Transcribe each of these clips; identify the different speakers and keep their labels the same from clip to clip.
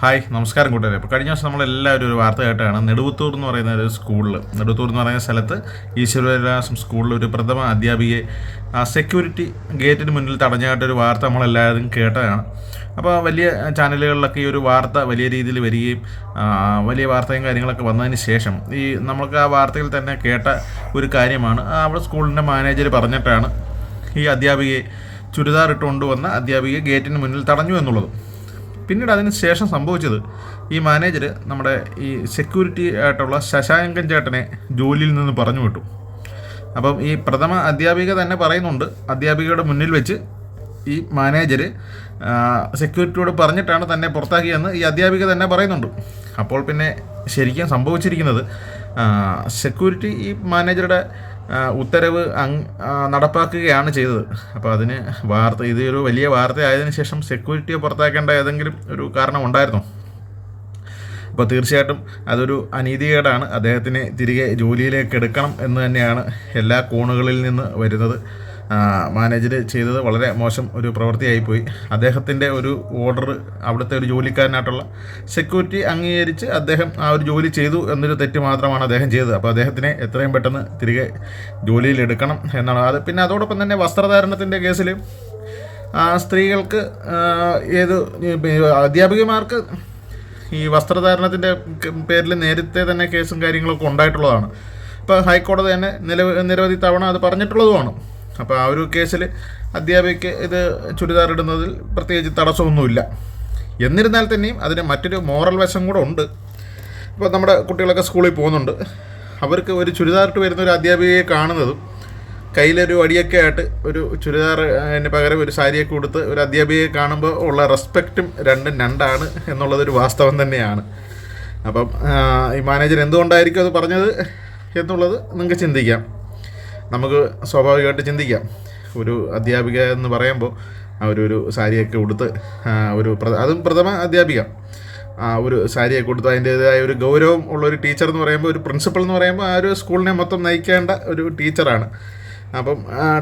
Speaker 1: Hi നമസ്കാരം കൂട്ടുകാരെ. അപ്പോൾ കഴിഞ്ഞ ദിവസം നമ്മളെല്ലാവരും ഒരു വാർത്ത കേട്ടാണ് നെടുവത്തൂർ എന്ന് പറയുന്ന ഒരു സ്കൂളിൽ നെടുവത്തൂർ എന്ന് പറയുന്ന സ്ഥലത്ത് ഈശ്വരവിലാസം സ്കൂളിൽ ഒരു പ്രഥമ അധ്യാപികയെ സെക്യൂരിറ്റി ഗേറ്റിന് മുന്നിൽ തടഞ്ഞായിട്ടൊരു വാർത്ത നമ്മളെല്ലാവരും കേട്ടതാണ്. അപ്പോൾ വലിയ ചാനലുകളിലൊക്കെ ഈ ഒരു വാർത്ത വലിയ രീതിയിൽ വരികയും വലിയ വാർത്തയും കാര്യങ്ങളൊക്കെ വന്നതിന് ശേഷം ഈ നമ്മൾക്ക് ആ വാർത്തയിൽ തന്നെ കേട്ട ഒരു കാര്യമാണ്. അവിടെ സ്കൂളിന്റെ മാനേജർ പറഞ്ഞിട്ടാണ് ഈ അധ്യാപികയെ ചുരിദാർ ഇട്ടുകൊണ്ടുവന്ന അധ്യാപികയെ ഗേറ്റിന് മുന്നിൽ തടഞ്ഞു എന്നുള്ളത്. പിന്നീട് അതിന് ശേഷം സംഭവിച്ചത് ഈ മാനേജർ നമ്മുടെ ഈ സെക്യൂരിറ്റി ആയിട്ടുള്ള ശശാങ്കൻ ചേട്ടനെ ജോലിയിൽ നിന്ന് പറഞ്ഞു വിട്ടു. അപ്പം ഈ പ്രഥമ അധ്യാപിക തന്നെ പറയുന്നുണ്ട് അധ്യാപികയുടെ മുന്നിൽ വെച്ച് ഈ മാനേജർ സെക്യൂരിറ്റിയോട് പറഞ്ഞിട്ടാണ് തന്നെ പുറത്താക്കിയതെന്ന് ഈ അധ്യാപിക തന്നെ പറയുന്നുണ്ട്. അപ്പോൾ പിന്നെ ശരിക്കും സംഭവിച്ചിരിക്കുന്നത് സെക്യൂരിറ്റി ഈ മാനേജറുടെ ഉത്തരവ് നടപ്പാക്കുകയാണ് ചെയ്തത്. അപ്പോൾ അതിന് വാർത്ത ഇത് ഒരു വലിയ വാർത്തയായതിനു ശേഷം സെക്യൂരിറ്റിയെ പുറത്താക്കേണ്ട ഏതെങ്കിലും ഒരു കാരണം ഉണ്ടായിരുന്നു? അപ്പോൾ തീർച്ചയായിട്ടും അതൊരു അനീതികേടാണ്. അദ്ദേഹത്തിനെ തിരികെ ജോലിയിലേക്ക് എടുക്കണം എന്ന് തന്നെയാണ് എല്ലാ കോണുകളിൽ നിന്ന് വരുന്നത്. മാനേജർ ചെയ്തത് വളരെ മോശം ഒരു പ്രവൃത്തിയായിപ്പോയി. അദ്ദേഹത്തിന്റെ ഒരു ഓർഡർ അവിടുത്തെ ഒരു ജോലിക്കാരനായിട്ടുള്ള സെക്യൂരിറ്റി അംഗീകരിച്ച് അദ്ദേഹം ആ ഒരു ജോലി ചെയ്തു എന്നൊരു തെറ്റ് മാത്രമാണ് അദ്ദേഹം ചെയ്തത്. അപ്പോൾ അദ്ദേഹത്തിനെ എത്രയും പെട്ടെന്ന് തിരികെ ജോലിയിൽ എടുക്കണം എന്നാണ്. അത് പിന്നെ അതോടൊപ്പം തന്നെ വസ്ത്രധാരണത്തിന്റെ കേസിൽ സ്ത്രീകൾക്ക് ഏത് അധ്യാപികമാർക്ക് ഈ വസ്ത്രധാരണത്തിന്റെ പേരിൽ നേരത്തെ തന്നെ കേസും കാര്യങ്ങളൊക്കെ ഉണ്ടായിട്ടുള്ളതാണ്. ഇപ്പോൾ ഹൈക്കോടതി തന്നെ നിലവ് നിരവധി തവണ അത് പറഞ്ഞിട്ടുള്ളതുമാണ്. അപ്പോൾ ആ ഒരു കേസിൽ അധ്യാപികയ്ക്ക് ഇത് ചുരിദാർ ഇടുന്നതിൽ പ്രത്യേകിച്ച് തടസ്സമൊന്നുമില്ല. എന്നിരുന്നാൽ തന്നെയും അതിന് മറ്റൊരു മോറൽ വശം കൂടെ ഉണ്ട്. ഇപ്പോൾ നമ്മുടെ കുട്ടികളൊക്കെ സ്കൂളിൽ പോകുന്നുണ്ട്. അവർക്ക് ഒരു ചുരിദാറിട്ട് വരുന്ന ഒരു അധ്യാപികയെ കാണുന്നതും കയ്യിലൊരു വടിയൊക്കെ ആയിട്ട് ഒരു ചുരിദാർ അതിന് പകരം ഒരു സാരിയൊക്കെ കൊടുത്ത് ഒരു അധ്യാപികയെ കാണുമ്പോൾ ഉള്ള റെസ്പെക്റ്റും രണ്ടും രണ്ടാണ് എന്നുള്ളതൊരു വാസ്തവം തന്നെയാണ്. അപ്പം ഈ മാനേജർ എന്തുകൊണ്ടായിരിക്കും അത് പറഞ്ഞത് എന്നുള്ളത് നിങ്ങൾക്ക് ചിന്തിക്കാം. നമുക്ക് സ്വാഭാവികമായിട്ട് ചിന്തിക്കാം. ഒരു അധ്യാപിക എന്ന് പറയുമ്പോൾ അവരൊരു ഒരു സാരിയൊക്കെ ഉടുത്ത് ഒരു അതും പ്രഥമ അധ്യാപിക. ഒരു സാരിയൊക്കെ കൊടുത്ത് അതിന്റേതായ ഒരു ഗൗരവം ഉള്ള ഒരു ടീച്ചർ എന്ന് പറയുമ്പോൾ ഒരു പ്രിൻസിപ്പൾ എന്ന് പറയുമ്പോൾ ആ ഒരു സ്കൂളിനെ മൊത്തം നയിക്കേണ്ട ഒരു ടീച്ചറാണ്. അപ്പം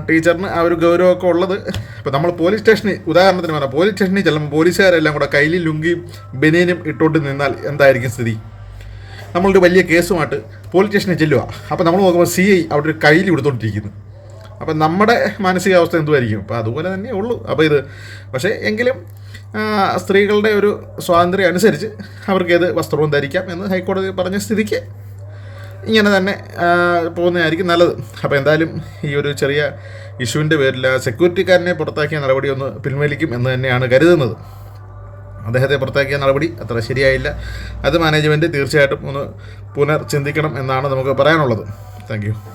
Speaker 1: ടീച്ചറിന് ആ ഒരു ഗൗരവമൊക്കെ ഉള്ളത് ഇപ്പം നമ്മൾ പോലീസ് സ്റ്റേഷനിൽ ഉദാഹരണത്തിന് പറഞ്ഞാൽ പോലീസ് സ്റ്റേഷനിൽ ചെല്ലുമ്പോൾ പോലീസുകാരെല്ലാം കൂടെ കയ്യിൽ ലുങ്കിയും ബനിയനും ഇട്ടുകൊണ്ട് നിന്നാൽ എന്തായിരിക്കും സ്ഥിതി? നമ്മളൊരു വലിയ കേസുമായിട്ട് പോലീസ് സ്റ്റേഷനിൽ ചെല്ലുക. അപ്പോൾ നമ്മൾ നോക്കുമ്പോൾ സി ഐ അവിടെ ഒരു കയ്യിൽ കൊടുത്തോണ്ടിരിക്കുന്നു. അപ്പം നമ്മുടെ മാനസികാവസ്ഥ എന്തുമായിരിക്കും അപ്പോൾ അതുപോലെ തന്നെ ഉള്ളൂ. അപ്പോൾ ഇത് പക്ഷേ എങ്കിലും സ്ത്രീകളുടെ ഒരു സ്വാതന്ത്ര്യം അനുസരിച്ച് അവർക്ക് ഏത് വസ്ത്രവും ധരിക്കാം എന്ന് ഹൈക്കോടതി പറഞ്ഞ സ്ഥിതിക്ക് ഇങ്ങനെ തന്നെ പോകുന്നതായിരിക്കും നല്ലത്. അപ്പോൾ എന്തായാലും ഈ ഒരു ചെറിയ ഇഷ്യൂവിന്റെ പേരിൽ സെക്യൂരിറ്റിക്കാരനെ പുറത്താക്കിയ നടപടി ഒന്ന് പിൻവലിക്കും എന്ന് തന്നെയാണ് കരുതുന്നത്. അദ്ദേഹത്തെ പുറത്താക്കിയ നടപടി അത്ര ശരിയായില്ല. അത് മാനേജ്മെന്റ് തീർച്ചയായിട്ടും ഒന്ന് പുനർ ചിന്തിക്കണം എന്നാണ് നമുക്ക് പറയാനുള്ളത്. താങ്ക്